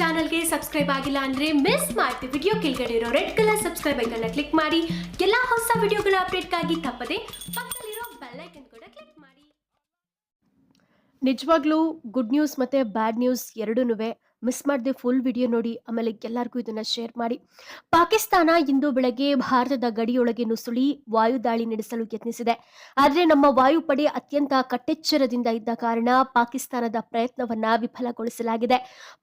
ಚಾನಲ್ಗೆ ಸಬ್ಸ್ಕ್ರೈಬ್ ಆಗಿಲ್ಲ ಅಂದ್ರೆ ಮಿಸ್ ಮಾಡ್ತೀವಿ ವಿಡಿಯೋ ಕೆಳಗಡೆ ಇರೋ ರೆಡ್ ಕಲರ್ ಸಬ್ಸ್ಕ್ರೈಬ್ ಐಕನ್ನ ಕ್ಲಿಕ್ ಮಾಡಿ. ಎಲ್ಲಾ ಹೊಸ ವಿಡಿಯೋಗಳ ಅಪ್ಡೇಟ್ಗಾಗಿ ತಪ್ಪದೆ ಪಕ್ಕದಲ್ಲಿರೋ ಬೆಲ್ ಐಕನ್ ಕೂಡ ಕ್ಲಿಕ್ ಮಾಡಿ. ನಿಜವಾಗ್ಲೂ ಗುಡ್ ನ್ಯೂಸ್ ಮತ್ತೆ ಬ್ಯಾಡ್ ನ್ಯೂಸ್ ಎರಡೂ ಮಿಸ್ ಮಾಡದೆ ಫುಲ್ ವಿಡಿಯೋ ನೋಡಿ, ಆಮೇಲೆ ಎಲ್ಲರಿಗೂ ಇದನ್ನು ಶೇರ್ ಮಾಡಿ. ಪಾಕಿಸ್ತಾನ ಇಂದು ಬೆಳಗ್ಗೆ ಭಾರತದ ಗಡಿಯೊಳಗೆ ನುಸುಳಿ ವಾಯುದಾಳಿ ನಡೆಸಲು ಯತ್ನಿಸಿದೆ. ಆದರೆ ನಮ್ಮ ವಾಯುಪಡೆ ಅತ್ಯಂತ ಕಟ್ಟೆಚ್ಚರದಿಂದ ಇದ್ದ ಕಾರಣ ಪಾಕಿಸ್ತಾನದ ಪ್ರಯತ್ನವನ್ನ ವಿಫಲಗೊಳಿಸಲಾಗಿದೆ.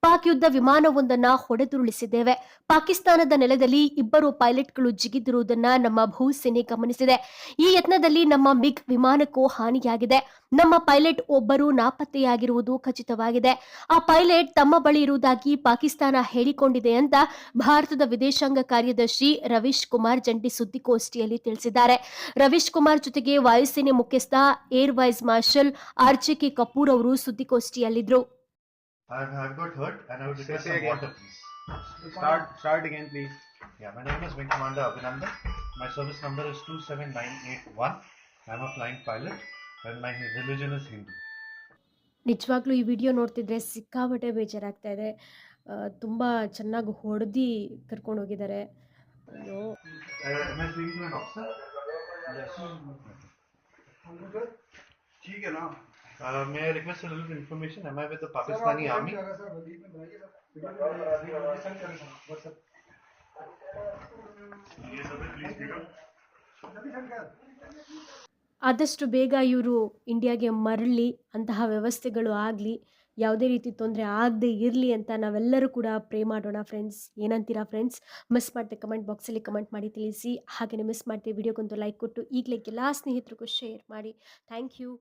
ಪಾಕ್ ಯುದ್ಧ ವಿಮಾನವೊಂದನ್ನ ಹೊಡೆದುರುಳಿಸಿದ್ದೇವೆ. ಪಾಕಿಸ್ತಾನದ ನೆಲದಲ್ಲಿ ಇಬ್ಬರು ಪೈಲಟ್ಗಳು ಜಿಗಿದಿರುವುದನ್ನ ನಮ್ಮ ಭೂಸೇನೆ ಗಮನಿಸಿದೆ. ಈ ಯತ್ನದಲ್ಲಿ ನಮ್ಮ ಮಿಗ್ ವಿಮಾನಕ್ಕೂ ಹಾನಿಯಾಗಿದೆ. ನಮ್ಮ ಪೈಲಟ್ ಒಬ್ಬರು ನಾಪತ್ತೆಯಾಗಿರುವುದು ಖಚಿತವಾಗಿದೆ. ಆ ಪೈಲಟ್ ತಮ್ಮ ಬಳಿ ಇರುವುದಾಗಿ ಪಾಕಿಸ್ತಾನ ಹೇಳಿಕೊಂಡಿದೆ ಅಂತ ಭಾರತದ ವಿದೇಶಾಂಗ ಕಾರ್ಯದರ್ಶಿ ರವೀಶ್ ಕುಮಾರ್ ಜಂಟಿ ಸುದ್ದಿಗೋಷ್ಠಿಯಲ್ಲಿ ತಿಳಿಸಿದ್ದಾರೆ. ರವೀಶ್ ಕುಮಾರ್ ಜೊತೆಗೆ ವಾಯುಸೇನೆ ಮುಖ್ಯಸ್ಥ air vice marshal R J K Kapoor ಅವರು ಸುದ್ದಿಗೋಷ್ಠಿಯಲ್ಲಿದ್ದರು. 27981. I'm a flying pilot and my religion is Hindu. ನಿಜವಾಗ್ಲೂ ಈ ವಿಡಿಯೋ ನೋಡ್ತಿದ್ರೆ ಸಿಕ್ಕಾಪಟ್ಟೆ ಬೇಜಾರಾಗ್ತಾ ಇದೆ ತುಂಬ ಚೆನ್ನಾಗಿ ಹೊಡೆದು ಕರ್ಕೊಂಡು ಹೋಗಿದ್ದಾರೆ ಅಯ್ಯೋ Uh, am I speaking to an officer? Yes. ठीक है ना Uh, may I request a little information? Am I with the Pakistani army? ಆದಷ್ಟು ಬೇಗ ಇವರು ಇಂಡಿಯಾಗೆ ಮರಳಿ ಅಂತಹ ವ್ಯವಸ್ಥೆಗಳು ಆಗಲಿ, ಯಾವುದೇ ರೀತಿ ತೊಂದರೆ ಆಗದೆ ಇರಲಿ ಅಂತ ನಾವೆಲ್ಲರೂ ಕೂಡ ಪ್ರೇ ಮಾಡೋಣ ಫ್ರೆಂಡ್ಸ್ ಏನಂತೀರಾ ಫ್ರೆಂಡ್ಸ್ ಮಿಸ್ ಮಾಡ್ತೆ ಕಮೆಂಟ್ ಬಾಕ್ಸಲ್ಲಿ ಕಮೆಂಟ್ ಮಾಡಿ ತಿಳಿಸಿ. ಹಾಗೆಯೇ ಮಿಸ್ ಮಾಡ್ತೀವಿ ವಿಡಿಯೋಗೊಂದು ಲೈಕ್ ಕೊಟ್ಟು ಈಗಲೇ ಎಲ್ಲ ಸ್ನೇಹಿತರಿಗೂ ಶೇರ್ ಮಾಡಿ. Thank you